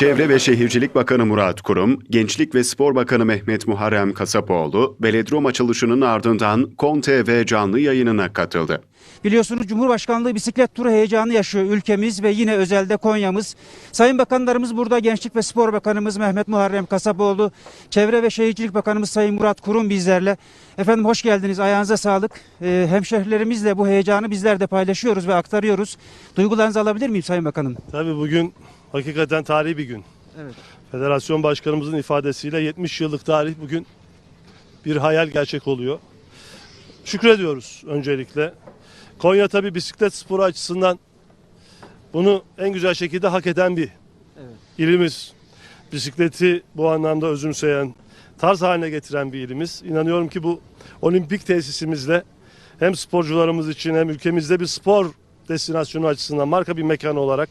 Çevre ve Şehircilik Bakanı Murat Kurum, Gençlik ve Spor Bakanı Mehmet Muharrem Kasapoğlu, velodrom açılışının ardından KON TV canlı yayınına katıldı. Biliyorsunuz Cumhurbaşkanlığı bisiklet turu heyecanı yaşıyor ülkemiz ve yine özelde Konya'mız. Sayın Bakanlarımız burada Gençlik ve Spor Bakanımız Mehmet Muharrem Kasapoğlu, Çevre ve Şehircilik Bakanımız Sayın Murat Kurum bizlerle. Efendim hoş geldiniz, ayağınıza sağlık. Ee, hemşehrilerimizle bu heyecanı bizler de paylaşıyoruz ve aktarıyoruz. Duygularınızı alabilir miyim Sayın Bakanım? Tabii bugün hakikaten tarihi bir gün. Evet. Federasyon Başkanımızın ifadesiyle 70 yıllık tarih bugün bir hayal gerçek oluyor. Şükrediyoruz öncelikle. Konya tabii bisiklet sporu açısından bunu en güzel şekilde hak eden bir Evet. ilimiz. Bisikleti bu anlamda özümseyen, tarz haline getiren bir ilimiz. İnanıyorum ki bu olimpik tesisimizle hem sporcularımız için hem ülkemizde bir spor destinasyonu açısından marka bir mekan olarak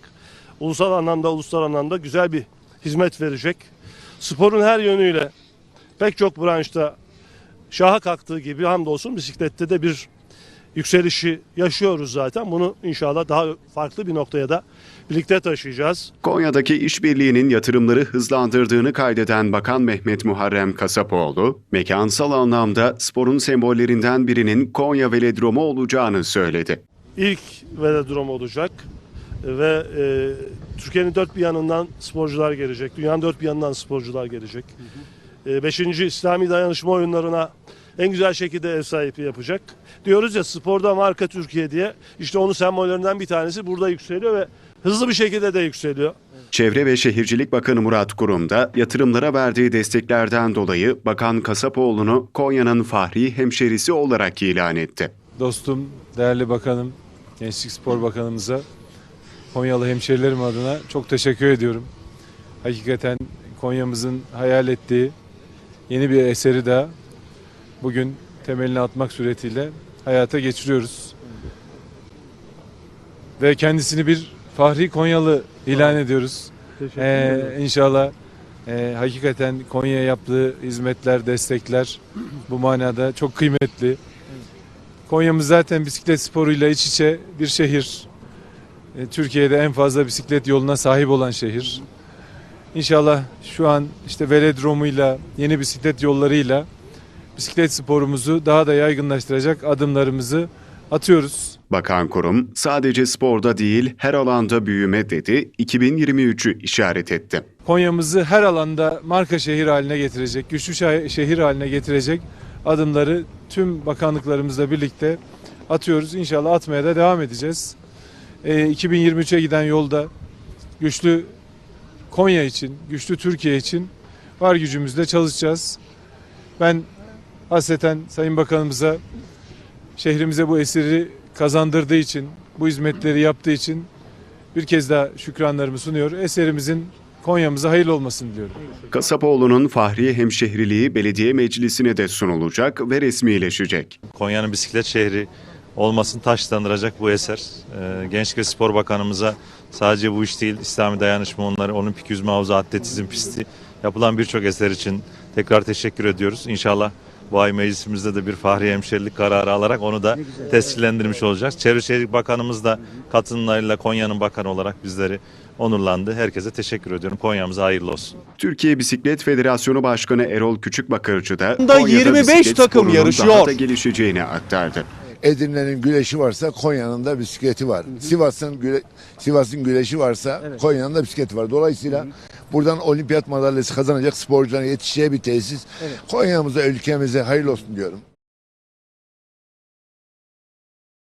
ulusal anlamda, ulusal anlamda güzel bir hizmet verecek. Sporun her yönüyle pek çok branşta şaha kalktığı gibi hamdolsun bisiklette de bir yükselişi yaşıyoruz zaten. Bunu inşallah daha farklı bir noktaya da birlikte taşıyacağız. Konya'daki işbirliğinin yatırımları hızlandırdığını kaydeden Bakan Mehmet Muharrem Kasapoğlu, mekansal anlamda sporun sembollerinden birinin Konya Velodromu olacağını söyledi. ilk velodrom olacak ve e, Türkiye'nin dört bir yanından sporcular gelecek. Dünyanın dört bir yanından sporcular gelecek. E, beşinci İslami dayanışma oyunlarına en güzel şekilde ev sahipliği yapacak. Diyoruz ya sporda marka Türkiye diye. İşte onun sembollerinden bir tanesi burada yükseliyor ve hızlı bir şekilde de yükseliyor. Çevre ve Şehircilik Bakanı Murat Kurum da yatırımlara verdiği desteklerden dolayı Bakan Kasapoğlu'nu Konya'nın fahri hemşerisi olarak ilan etti. dostum, değerli bakanım, Gençlik Spor Bakanımıza, Konyalı hemşerilerim adına çok teşekkür ediyorum. Hakikaten Konya'mızın hayal ettiği yeni bir eseri daha bugün temelini atmak suretiyle hayata geçiriyoruz. Ve kendisini bir Fahri Konyalı ilan ediyoruz. Ee, inşallah e, hakikaten Konya'ya yaptığı hizmetler, destekler bu manada çok kıymetli. Konya'mız zaten bisiklet sporuyla iç içe bir şehir. E, Türkiye'de en fazla bisiklet yoluna sahip olan şehir. İnşallah şu an işte velodromuyla, yeni bisiklet yollarıyla bisiklet sporumuzu daha da yaygınlaştıracak adımlarımızı atıyoruz. Bakan Kurum sadece sporda değil her alanda büyüme dedi, 2023'ü işaret etti. Konya'mızı her alanda marka şehir haline getirecek, güçlü şehir haline getirecek adımları tüm bakanlıklarımızla birlikte atıyoruz. İnşallah atmaya da devam edeceğiz. Ee, 2023'e giden yolda güçlü Konya için, güçlü Türkiye için var gücümüzle çalışacağız. Ben hasreten Sayın Bakanımıza şehrimize bu eseri kazandırdığı için, bu hizmetleri yaptığı için bir kez daha şükranlarımı sunuyor. Eserimizin Konya'mıza hayırlı olmasını diliyorum. Kasapoğlu'nun fahri hemşehriliği belediye meclisine de sunulacak ve resmileşecek. Konya'nın bisiklet şehri olmasını taşlandıracak bu eser. Ee, Gençlik ve Spor Bakanımıza sadece bu iş değil, İslami dayanışma onları, olimpik yüzme havuzu, atletizm pisti yapılan birçok eser için tekrar teşekkür ediyoruz. İnşallah bu ay meclisimizde de bir fahri hemşerilik kararı alarak onu da tescillendirmiş olacağız. Çevre Şehircilik Bakanımız da katılımlarıyla Konya'nın bakanı olarak bizleri onurlandı. Herkese teşekkür ediyorum. Konya'mıza hayırlı olsun. Türkiye Bisiklet Federasyonu Başkanı Erol Küçükbakırcı da Da Konya'da 25 bisiklet takım yarışıyor. Daha da gelişeceğini aktardı. Edirne'nin güleşi varsa Konya'nın da bisikleti var. Sivas'ın güle, Sivas'ın güleşi varsa Konya'nın da bisikleti var. Dolayısıyla buradan olimpiyat madalyası kazanacak sporcuların yetişeceği bir tesis. Konya'mıza, ülkemize hayırlı olsun diyorum.